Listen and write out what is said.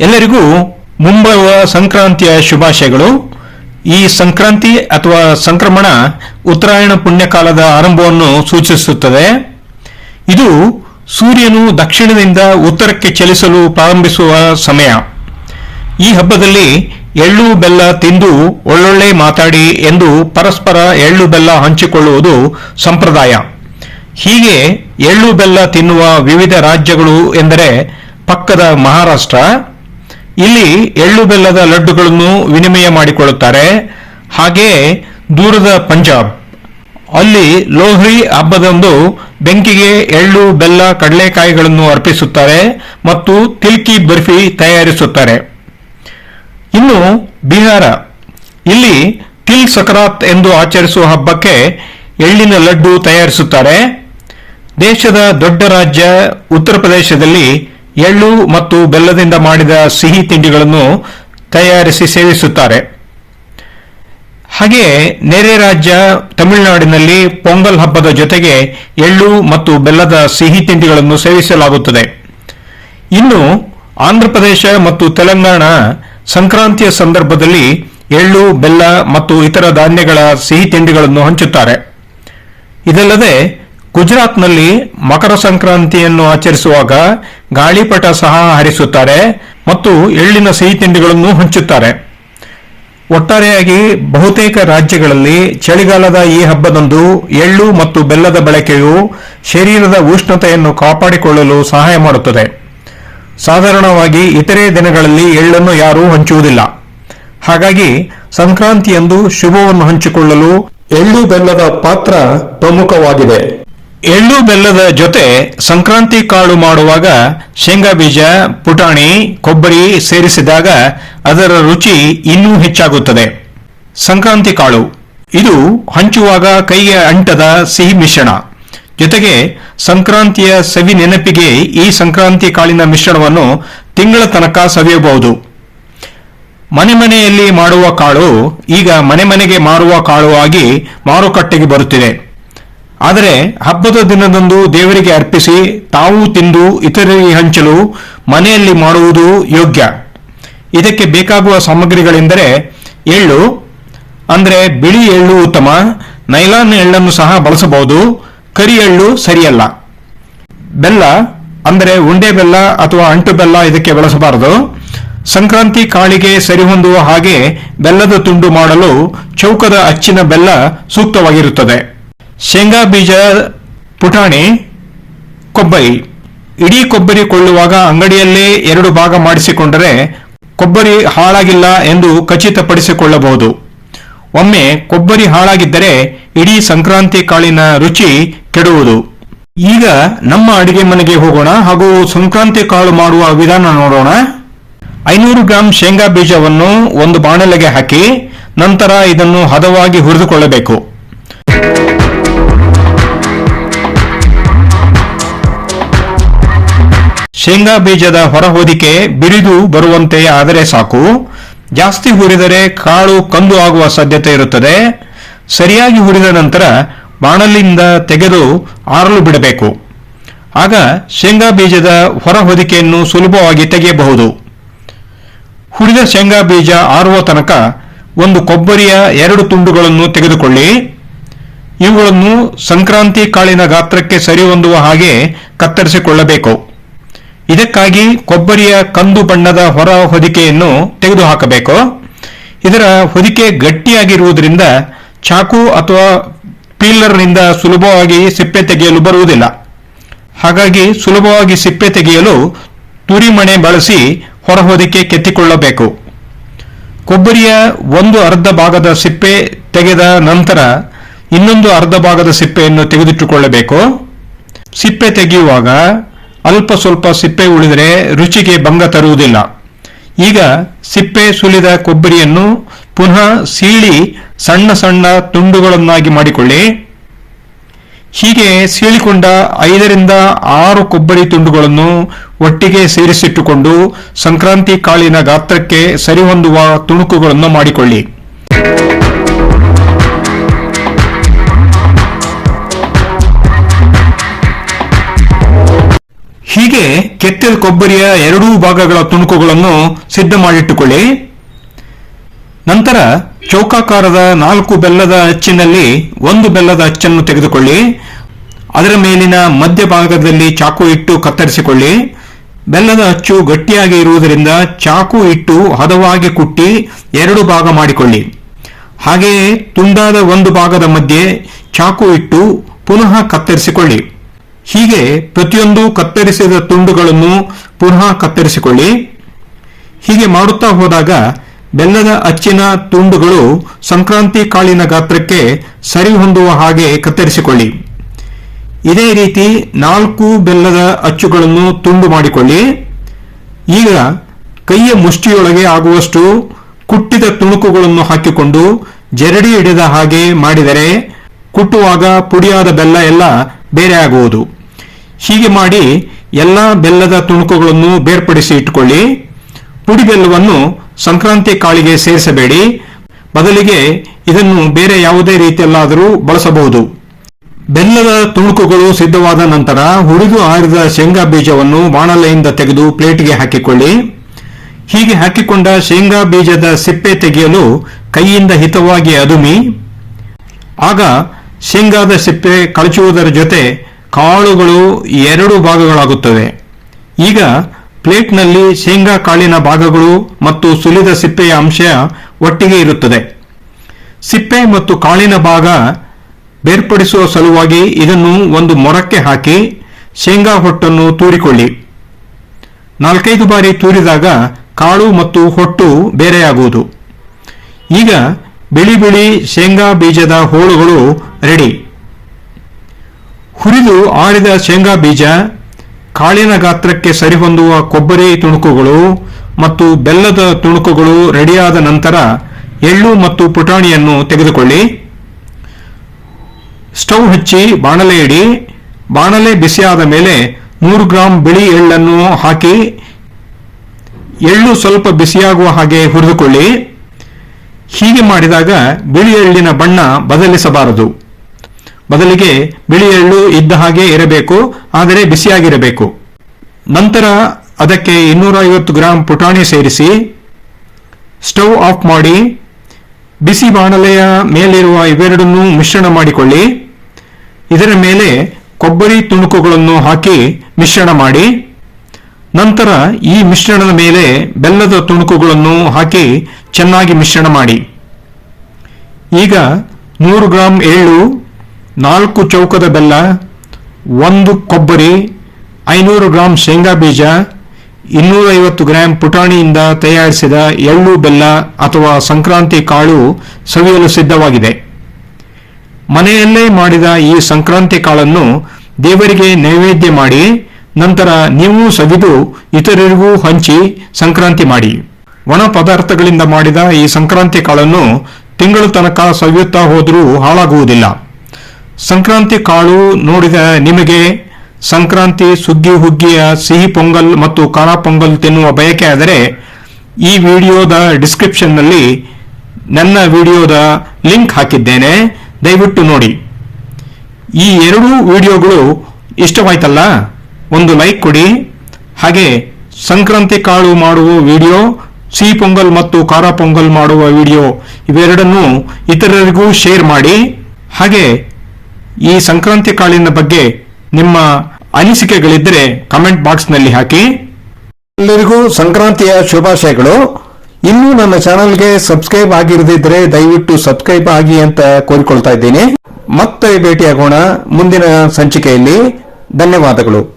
ಎಲ್ಲರಿಗೂ ಮುಂಬರುವ ಸಂಕ್ರಾಂತಿಯ ಶುಭಾಶಯಗಳು. ಈ ಸಂಕ್ರಾಂತಿ ಅಥವಾ ಸಂಕ್ರಮಣ ಉತ್ತರಾಯಣ ಪುಣ್ಯಕಾಲದ ಆರಂಭವನ್ನು ಸೂಚಿಸುತ್ತದೆ. ಇದು ಸೂರ್ಯನು ದಕ್ಷಿಣದಿಂದ ಉತ್ತರಕ್ಕೆ ಚಲಿಸಲು ಪ್ರಾರಂಭಿಸುವ ಸಮಯ. ಈ ಹಬ್ಬದಲ್ಲಿ ಎಳ್ಳು ಬೆಲ್ಲ ತಿಂದು ಒಳ್ಳೊಳ್ಳೆ ಮಾತಾಡಿ ಎಂದು ಪರಸ್ಪರ ಎಳ್ಳು ಬೆಲ್ಲ ಹಂಚಿಕೊಳ್ಳುವುದು ಸಂಪ್ರದಾಯ. ಹೀಗೆ ಎಳ್ಳು ಬೆಲ್ಲ ತಿನ್ನುವ ವಿವಿಧ ರಾಜ್ಯಗಳು ಎಂದರೆ ಪಕ್ಕದ ಮಹಾರಾಷ್ಟ್ರ ಇಲ್ಲಿ ಎಳ್ಳು ಬೆಲ್ಲದ ಲಡ್ಡುಗಳನ್ನು ವಿನಿಮಯ ಮಾಡಿಕೊಳ್ಳುತ್ತಾರೆ. ಹಾಗೆ ದೂರದ ಪಂಜಾಬ್. ಅಲ್ಲಿ ಲೋಹ್ರಿ ಹಬ್ಬದಂದು ಬೆಂಕಿಗೆ ಎಳ್ಳು, ಬೆಲ್ಲ, ಕಡಲೆಕಾಯಿಗಳನ್ನು ಅರ್ಪಿಸುತ್ತಾರೆ ಮತ್ತು ತಿಲ್ಕಿ ಬರ್ಫಿ ತಯಾರಿಸುತ್ತಾರೆ. ಇನ್ನು ಬಿಹಾರ. ಇಲ್ಲಿ ತಿಲ್ ಸಕರಾತ್ ಎಂದು ಆಚರಿಸುವ ಹಬ್ಬಕ್ಕೆ ಎಳ್ಳಿನ ಲಡ್ಡು ತಯಾರಿಸುತ್ತಾರೆ. ದೇಶದ ದೊಡ್ಡ ರಾಜ್ಯ ಉತ್ತರ ಪ್ರದೇಶದಲ್ಲಿ ಎಳ್ಳು ಮತ್ತು ಬೆಲ್ಲದಿಂದ ಮಾಡಿದ ಸಿಹಿ ತಿಂಡಿಗಳನ್ನು ತಯಾರಿಸಿ ಸೇವಿಸುತ್ತಾರೆ. ಹಾಗೆಯೇ ನೆರೆ ರಾಜ್ಯ ತಮಿಳುನಾಡಿನಲ್ಲಿ ಪೊಂಗಲ್ ಹಬ್ಬದ ಜೊತೆಗೆ ಎಳ್ಳು ಮತ್ತು ಬೆಲ್ಲದ ಸಿಹಿ ತಿಂಡಿಗಳನ್ನು ಸೇವಿಸಲಾಗುತ್ತದೆ. ಇನ್ನು ಆಂಧ್ರಪ್ರದೇಶ ಮತ್ತು ತೆಲಂಗಾಣ ಸಂಕ್ರಾಂತಿಯ ಸಂದರ್ಭದಲ್ಲಿ ಎಳ್ಳು, ಬೆಲ್ಲ ಮತ್ತು ಇತರ ಧಾನ್ಯಗಳ ಸಿಹಿ ತಿಂಡಿಗಳನ್ನು ಹಂಚುತ್ತಾರೆ. ಇದಲ್ಲದೆ ಗುಜರಾತ್ನಲ್ಲಿ ಮಕರ ಸಂಕ್ರಾಂತಿಯನ್ನು ಆಚರಿಸುವಾಗ ಗಾಳಿಪಟ ಸಹ ಹರಿಸುತ್ತಾರೆ ಮತ್ತು ಎಳ್ಳಿನ ಸಿಹಿ ತಿಂಡಿಗಳನ್ನು ಹಂಚುತ್ತಾರೆ. ಒಟ್ಟಾರೆಯಾಗಿ ಬಹುತೇಕ ರಾಜ್ಯಗಳಲ್ಲಿ ಚಳಿಗಾಲದ ಈ ಹಬ್ಬದಂದು ಎಳ್ಳು ಮತ್ತು ಬೆಲ್ಲದ ಬಳಕೆಯು ಶರೀರದ ಉಷ್ಣತೆಯನ್ನು ಕಾಪಾಡಿಕೊಳ್ಳಲು ಸಹಾಯ ಮಾಡುತ್ತದೆ. ಸಾಧಾರಣವಾಗಿ ಇತರೆ ದಿನಗಳಲ್ಲಿ ಎಳ್ಳನ್ನು ಯಾರೂ ಹಂಚುವುದಿಲ್ಲ. ಹಾಗಾಗಿ ಸಂಕ್ರಾಂತಿಯಂದು ಶುಭವನ್ನು ಹಂಚಿಕೊಳ್ಳಲು ಎಳ್ಳು ಬೆಲ್ಲದ ಪಾತ್ರ ಪ್ರಮುಖವಾಗಿದೆ. ಎಳ್ಳು ಬೆಲ್ಲದ ಜೊತೆ ಸಂಕ್ರಾಂತಿ ಕಾಳು ಮಾಡುವಾಗ ಶೇಂಗಾ ಬೀಜ, ಪುಟಾಣಿ, ಕೊಬ್ಬರಿ ಸೇರಿಸಿದಾಗ ಅದರ ರುಚಿ ಇನ್ನೂ ಹೆಚ್ಚಾಗುತ್ತದೆ. ಸಂಕ್ರಾಂತಿ ಕಾಳು. ಇದು ಹಂಚುವಾಗ ಕೈಗೆ ಅಂಟದ ಸಿಹಿ ಮಿಶ್ರಣ. ಜೊತೆಗೆ ಸಂಕ್ರಾಂತಿಯ ಸವಿ ನೆನಪಿಗೆ ಈ ಸಂಕ್ರಾಂತಿ ಕಾಳಿನ ಮಿಶ್ರಣವನ್ನು ತಿಂಗಳ ತನಕ ಸವಿಯಬಹುದು. ಮನೆ ಮನೆಯಲ್ಲಿ ಮಾಡುವ ಕಾಳು ಈಗ ಮನೆ ಮನೆಗೆ ಮಾರುವ ಕಾಳು ಆಗಿ ಮಾರುಕಟ್ಟೆಗೆ ಬರುತ್ತಿದೆ. ಆದರೆ ಹಬ್ಬದ ದಿನದಂದು ದೇವರಿಗೆ ಅರ್ಪಿಸಿ ತಾವು ತಿಂದು ಇತರರಿಗೆ ಹಂಚಲು ಮನೆಯಲ್ಲಿ ಮಾಡುವುದು ಯೋಗ್ಯ. ಇದಕ್ಕೆ ಬೇಕಾಗುವ ಸಾಮಗ್ರಿಗಳೆಂದರೆ ಎಳ್ಳು, ಅಂದರೆ ಬಿಳಿ ಎಳ್ಳು ಉತ್ತಮ, ನೈಲಾನ್ ಎಳ್ಳನ್ನು ಸಹ ಬಳಸಬಹುದು, ಕರಿ ಎಳ್ಳು ಸರಿಯಲ್ಲ. ಬೆಲ್ಲ, ಅಂದರೆ ಉಂಡೆ ಬೆಲ್ಲ ಅಥವಾ ಅಂಟು ಬೆಲ್ಲ ಇದಕ್ಕೆ ಬಳಸಬಾರದು. ಸಂಕ್ರಾಂತಿ ಕಾಳಿಗೆ ಸರಿಹೊಂದುವ ಹಾಗೆ ಬೆಲ್ಲದ ತುಂಡು ಮಾಡಲು ಚೌಕದ ಅಚ್ಚಿನ ಬೆಲ್ಲ ಸೂಕ್ತವಾಗಿರುತ್ತದೆ. ಶೇಂಗಾ ಬೀಜ, ಪುಟಾಣಿ, ಕೊಬ್ಬರಿ. ಇಡೀ ಕೊಬ್ಬರಿ ಕೊಳ್ಳುವಾಗ ಅಂಗಡಿಯಲ್ಲೇ ಎರಡು ಭಾಗ ಮಾಡಿಸಿಕೊಂಡರೆ ಕೊಬ್ಬರಿ ಹಾಳಾಗಿಲ್ಲ ಎಂದು ಖಚಿತಪಡಿಸಿಕೊಳ್ಳಬಹುದು. ಒಮ್ಮೆ ಕೊಬ್ಬರಿ ಹಾಳಾಗಿದ್ದರೆ ಇಡೀ ಸಂಕ್ರಾಂತಿ ಕಾಳಿನ ರುಚಿ ಕೆಡುವುದು. ಈಗ ನಮ್ಮ ಅಡಿಗೆ ಮನೆಗೆ ಹೋಗೋಣ ಹಾಗೂ ಸಂಕ್ರಾಂತಿ ಕಾಳು ಮಾಡುವ ವಿಧಾನ ನೋಡೋಣ. ಐನೂರು ಗ್ರಾಂ ಶೇಂಗಾ ಬೀಜವನ್ನು ಒಂದು ಬಾಣಲೆಗೆ ಹಾಕಿ ನಂತರ ಇದನ್ನು ಹದವಾಗಿ ಹುರಿದುಕೊಳ್ಳಬೇಕು. ಶೇಂಗಾ ಬೀಜದ ಹೊರಹೊದಿಕೆ ಬಿರಿದು ಬರುವಂತೆ ಆದರೆ ಸಾಕು. ಜಾಸ್ತಿ ಹುರಿದರೆ ಕಾಳು ಕಂದು ಆಗುವ ಸಾಧ್ಯತೆ ಇರುತ್ತದೆ. ಸರಿಯಾಗಿ ಹುರಿದ ನಂತರ ಬಾಣಲಿಂದ ತೆಗೆದು ಆರಲು ಬಿಡಬೇಕು. ಆಗ ಶೇಂಗಾ ಬೀಜದ ಹೊರಹೊದಿಕೆಯನ್ನು ಸುಲಭವಾಗಿ ತೆಗೆಯಬಹುದು. ಹುರಿದ ಶೇಂಗಾ ಬೀಜ ಆರುವ ತನಕ ಒಂದು ಕೊಬ್ಬರಿಯ ಎರಡು ತುಂಡುಗಳನ್ನು ತೆಗೆದುಕೊಳ್ಳಿ. ಇವುಗಳನ್ನು ಸಂಕ್ರಾಂತಿ ಕಾಳಿನ ಗಾತ್ರಕ್ಕೆ ಸರಿಹೊಂದುವ ಹಾಗೆ ಕತ್ತರಿಸಿಕೊಳ್ಳಬೇಕು. ಇದಕ್ಕಾಗಿ ಕೊಬ್ಬರಿಯ ಕಂದು ಬಣ್ಣದ ಹೊರ ಹೊದಿಕೆಯನ್ನು ತೆಗೆದುಹಾಕಬೇಕು. ಇದರ ಹೊದಿಕೆ ಗಟ್ಟಿಯಾಗಿರುವುದರಿಂದ ಚಾಕು ಅಥವಾ ಪೀಲರ್ನಿಂದ ಸುಲಭವಾಗಿ ಸಿಪ್ಪೆ ತೆಗೆಯಲು ಬರುವುದಿಲ್ಲ. ಹಾಗಾಗಿ ಸುಲಭವಾಗಿ ಸಿಪ್ಪೆ ತೆಗೆಯಲು ತುರಿಮಣೆ ಬಳಸಿ ಹೊರಹೊದಿಕೆ ಕೆತ್ತಿಕೊಳ್ಳಬೇಕು. ಕೊಬ್ಬರಿಯ ಒಂದು ಅರ್ಧ ಭಾಗದ ಸಿಪ್ಪೆ ತೆಗೆದ ನಂತರ ಇನ್ನೊಂದು ಅರ್ಧ ಭಾಗದ ಸಿಪ್ಪೆಯನ್ನು ತೆಗೆದಿಟ್ಟುಕೊಳ್ಳಬೇಕು. ಸಿಪ್ಪೆ ತೆಗೆಯುವಾಗ ಅಲ್ಪ ಸ್ವಲ್ಪ ಸಿಪ್ಪೆ ಉಳಿದರೆ ರುಚಿಗೆ ಭಂಗ ತರುವುದಿಲ್ಲ. ಈಗ ಸಿಪ್ಪೆ ಸುಲಿದ ಕೊಬ್ಬರಿಯನ್ನು ಪುನಃ ಸೀಳಿ ಸಣ್ಣ ಸಣ್ಣ ತುಂಡುಗಳನ್ನಾಗಿ ಮಾಡಿಕೊಳ್ಳಿ. ಹೀಗೆ ಸೀಳಿಕೊಂಡ ಐದರಿಂದ ಆರು ಕೊಬ್ಬರಿ ತುಂಡುಗಳನ್ನು ಒಟ್ಟಿಗೆ ಸೇರಿಸಿಟ್ಟುಕೊಂಡು ಸಂಕ್ರಾಂತಿ ಕಾಳಿನ ಗಾತ್ರಕ್ಕೆ ಸರಿಹೊಂದುವ ತುಣುಕುಗಳನ್ನು ಮಾಡಿಕೊಳ್ಳಿ. ಹೀಗೆ ಕೆತ್ತಿದ ಕೊಬ್ಬರಿಯ ಎರಡೂ ಭಾಗಗಳ ತುಣುಕುಗಳನ್ನು ಸಿದ್ಧ ಮಾಡಿಟ್ಟುಕೊಳ್ಳಿ. ನಂತರ ಚೌಕಾಕಾರದ ನಾಲ್ಕು ಬೆಲ್ಲದ ಅಚ್ಚಿನಲ್ಲಿ ಒಂದು ಬೆಲ್ಲದ ಅಚ್ಚನ್ನು ತೆಗೆದುಕೊಳ್ಳಿ. ಅದರ ಮೇಲಿನ ಮಧ್ಯಭಾಗದಲ್ಲಿ ಚಾಕು ಇಟ್ಟು ಕತ್ತರಿಸಿಕೊಳ್ಳಿ. ಬೆಲ್ಲದ ಅಚ್ಚು ಗಟ್ಟಿಯಾಗಿ ಇರುವುದರಿಂದ ಚಾಕು ಇಟ್ಟು ಹದವಾಗಿ ಕುಟ್ಟಿ ಎರಡು ಭಾಗ ಮಾಡಿಕೊಳ್ಳಿ. ಹಾಗೆಯೇ ತುಂಡಾದ ಒಂದು ಭಾಗದ ಮಧ್ಯೆ ಚಾಕು ಇಟ್ಟು ಪುನಃ ಕತ್ತರಿಸಿಕೊಳ್ಳಿ. ಹೀಗೆ ಪ್ರತಿಯೊಂದು ಕತ್ತರಿಸಿದ ತುಂಡುಗಳನ್ನು ಪುನಃ ಕತ್ತರಿಸಿಕೊಳ್ಳಿ. ಹೀಗೆ ಮಾಡುತ್ತಾ ಹೋದಾಗ ಬೆಲ್ಲದ ಅಚ್ಚಿನ ತುಂಡುಗಳು ಸಂಕ್ರಾಂತಿ ಕಾಳಿನ ಗಾತ್ರಕ್ಕೆ ಸರಿಹೊಂದುವ ಹಾಗೆ ಕತ್ತರಿಸಿಕೊಳ್ಳಿ. ಇದೇ ರೀತಿ ನಾಲ್ಕು ಬೆಲ್ಲದ ಅಚ್ಚುಗಳನ್ನು ತುಂಡು ಮಾಡಿಕೊಳ್ಳಿ. ಈಗ ಕೈಯ ಮುಷ್ಟಿಯೊಳಗೆ ಆಗುವಷ್ಟು ಕುಟ್ಟಿದ ತುಣುಕುಗಳನ್ನು ಹಾಕಿಕೊಂಡು ಜರಡಿ ಹಿಡಿದ ಹಾಗೆ ಮಾಡಿದರೆ ಕುಟ್ಟುವಾಗ ಪುಡಿಯಾದ ಬೆಲ್ಲ ಎಲ್ಲ ಬೇರೆ ಆಗುವುದು. ಹೀಗೆ ಮಾಡಿ ಎಲ್ಲ ಬೆಲ್ಲದ ತುಣುಕುಗಳನ್ನು ಬೇರ್ಪಡಿಸಿ ಇಟ್ಟುಕೊಳ್ಳಿ. ಪುಡಿ ಬೆಲ್ಲವನ್ನು ಸಂಕ್ರಾಂತಿ ಕಾಳಿಗೆ ಸೇರಿಸಬೇಡಿ. ಬದಲಿಗೆ ಇದನ್ನು ಬೇರೆ ಯಾವುದೇ ರೀತಿಯಲ್ಲಾದರೂ ಬಳಸಬಹುದು. ಬೆಲ್ಲದ ತುಣುಕುಗಳು ಸಿದ್ಧವಾದ ನಂತರ ಹುರಿದು ಆರಿದ ಶೇಂಗಾ ಬೀಜವನ್ನು ಬಾಣಲೆಯಿಂದ ತೆಗೆದು ಪ್ಲೇಟ್ಗೆ ಹಾಕಿಕೊಳ್ಳಿ. ಹೀಗೆ ಹಾಕಿಕೊಂಡ ಶೇಂಗಾ ಬೀಜದ ಸಿಪ್ಪೆ ತೆಗೆಯಲು ಕೈಯಿಂದ ಹಿತವಾಗಿ ಅದುಮಿ. ಆಗ ಶೇಂಗಾದ ಸಿಪ್ಪೆ ಕಳಚುವುದರ ಜೊತೆ ಕಾಳುಗಳು ಎರಡು ಭಾಗಗಳಾಗುತ್ತವೆ. ಈಗ ಪ್ಲೇಟ್ನಲ್ಲಿ ಶೇಂಗಾ ಕಾಳಿನ ಭಾಗಗಳು ಮತ್ತು ಸುಲಿದ ಸಿಪ್ಪೆಯ ಅಂಶ ಒಟ್ಟಿಗೆ ಇರುತ್ತದೆ. ಸಿಪ್ಪೆ ಮತ್ತು ಕಾಳಿನ ಭಾಗ ಬೇರ್ಪಡಿಸುವ ಸಲುವಾಗಿ ಇದನ್ನು ಒಂದು ಮೊರಕ್ಕೆ ಹಾಕಿ ಶೇಂಗಾ ಹೊಟ್ಟನ್ನು ತೂರಿಕೊಳ್ಳಿ. ನಾಲ್ಕೈದು ಬಾರಿ ತೂರಿದಾಗ ಕಾಳು ಮತ್ತು ಹೊಟ್ಟು ಬೇರೆಯಾಗುವುದು. ಈಗ ಬಿಳಿ ಬಿಳಿ ಶೇಂಗಾ ಬೀಜದ ಹೋಳುಗಳು ರೆಡಿ. ಆರಿದ ಶೇಂಗಾ ಬೀಜ, ಕಾಳಿನ ಗಾತ್ರಕ್ಕೆ ಸರಿಹೊಂದುವ ಕೊಬ್ಬರಿ ತುಣುಕುಗಳು ಮತ್ತು ಬೆಲ್ಲದ ತುಣುಕುಗಳು ರೆಡಿಯಾದ ನಂತರ ಎಳ್ಳು ಮತ್ತು ಪುಟಾಣಿಯನ್ನು ತೆಗೆದುಕೊಳ್ಳಿ. ಸ್ಟವ್ ಹಚ್ಚಿ ಬಾಣಲೆ ಇಡಿ. ಬಾಣಲೆ ಬಿಸಿಯಾದ ಮೇಲೆ ನೂರು ಗ್ರಾಂ ಬಿಳಿ ಎಳ್ಳನ್ನು ಹಾಕಿ, ಎಳ್ಳು ಸ್ವಲ್ಪ ಬಿಸಿಯಾಗುವ ಹಾಗೆ ಹುರಿದುಕೊಳ್ಳಿ. ಹೀಗೆ ಮಾಡಿದಾಗ ಬಿಳಿ ಎಳ್ಳಿನ ಬಣ್ಣ ಬದಲಿಸಬಾರದು. ಬದಲಿಗೆ ಬಿಳಿ ಎಳ್ಳು ಇದ್ದ ಹಾಗೆ ಇರಬೇಕು, ಆದರೆ ಬಿಸಿಯಾಗಿರಬೇಕು. ನಂತರ ಅದಕ್ಕೆ ಇನ್ನೂರ ಐವತ್ತು ಗ್ರಾಂ ಪುಟಾಣಿ ಸೇರಿಸಿ, ಸ್ಟವ್ ಆಫ್ ಮಾಡಿ, ಬಿಸಿ ಬಾಣಲೆಯ ಮೇಲಿರುವ ಇವೆರಡನ್ನೂ ಮಿಶ್ರಣ ಮಾಡಿಕೊಳ್ಳಿ. ಇದರ ಮೇಲೆ ಕೊಬ್ಬರಿ ತುಣುಕುಗಳನ್ನು ಹಾಕಿ ಮಿಶ್ರಣ ಮಾಡಿ, ನಂತರ ಈ ಮಿಶ್ರಣದ ಮೇಲೆ ಬೆಲ್ಲದ ತುಣುಕುಗಳನ್ನು ಹಾಕಿ ಚೆನ್ನಾಗಿ ಮಿಶ್ರಣ ಮಾಡಿ. ಈಗ ನೂರು ಗ್ರಾಂ ಎಳ್ಳು ನಾಲ್ಕು ಚೌಕದ ಬೆಲ್ಲ, ಒಂದು ಕೊಬ್ಬರಿ, ಐನೂರು ಗ್ರಾಂ ಶೇಂಗಾ ಬೀಜ, ಇನ್ನೂರೈವತ್ತು ಗ್ರಾಂ ಪುಟಾಣಿಯಿಂದ ತಯಾರಿಸಿದ ಎಳ್ಳು ಬೆಲ್ಲ ಅಥವಾ ಸಂಕ್ರಾಂತಿ ಕಾಳು ಸವಿಯಲು ಸಿದ್ಧವಾಗಿದೆ. ಮನೆಯಲ್ಲೇ ಮಾಡಿದ ಈ ಸಂಕ್ರಾಂತಿ ಕಾಳನ್ನು ದೇವರಿಗೆ ನೈವೇದ್ಯ ಮಾಡಿ, ನಂತರ ನೀವು ಸವಿದು ಇತರರಿಗೂ ಹಂಚಿ ಸಂಕ್ರಾಂತಿ ಮಾಡಿ. ಒಣ ಪದಾರ್ಥಗಳಿಂದ ಮಾಡಿದ ಈ ಸಂಕ್ರಾಂತಿ ಕಾಳನ್ನು ತಿಂಗಳು ತನಕ ಸವಿಯುತ್ತಾ ಹೋದರೂ ಹಾಳಾಗುವುದಿಲ್ಲ. ಸಂಕ್ರಾಂತಿ ಕಾಳು ನೋಡಿದ ನಿಮಗೆ, ಸಂಕ್ರಾಂತಿ ಸುಗ್ಗಿ ಹುಗ್ಗಿಯ ಸಿಹಿ ಪೊಂಗಲ್ ಮತ್ತು ಖಾರ ಪೊಂಗಲ್ ತಿನ್ನುವ ಬಯಕೆ ಆದರೆ, ಈ ವಿಡಿಯೋದ ಡಿಸ್ಕ್ರಿಪ್ಷನ್ನಲ್ಲಿ ನನ್ನ ವಿಡಿಯೋದ ಲಿಂಕ್ ಹಾಕಿದ್ದೇನೆ. ದಯವಿಟ್ಟು ನೋಡಿ. ಈ ಎರಡೂ ವಿಡಿಯೋಗಳು ಇಷ್ಟವಾಯ್ತಲ್ಲ? ಒಂದು ಲೈಕ್ ಕೊಡಿ. ಹಾಗೆ, ಸಂಕ್ರಾಂತಿ ಕಾಳು ಮಾಡುವ ವಿಡಿಯೋ, ಸಿಹಿ ಪೊಂಗಲ್ ಮತ್ತು ಖಾರ ಪೊಂಗಲ್ ಮಾಡುವ ವಿಡಿಯೋ ಇವೆರಡನ್ನೂ ಇತರರಿಗೂ ಶೇರ್ ಮಾಡಿ. ಹಾಗೆ ಈ ಸಂಕ್ರಾಂತಿ ಕಾಳಿನ ಬಗ್ಗೆ ನಿಮ್ಮ ಅನಿಸಿಕೆಗಳಿದ್ದರೆ ಕಮೆಂಟ್ ಬಾಕ್ಸ್ನಲ್ಲಿ ಹಾಕಿ. ಎಲ್ಲರಿಗೂ ಸಂಕ್ರಾಂತಿಯ ಶುಭಾಶಯಗಳು. ಇನ್ನೂ ನನ್ನ ಚಾನಲ್ಗೆ ಸಬ್ಸ್ಕ್ರೈಬ್ ಆಗಿರದಿದ್ರೆ ದಯವಿಟ್ಟು ಸಬ್ಸ್ಕ್ರೈಬ್ ಆಗಿ ಅಂತ ಕೋರಿಕೊಳ್ತಾ ಇದ್ದೀನಿ. ಮತ್ತೆ ಭೇಟಿಯಾಗೋಣ ಮುಂದಿನ ಸಂಚಿಕೆಯಲ್ಲಿ. ಧನ್ಯವಾದಗಳು.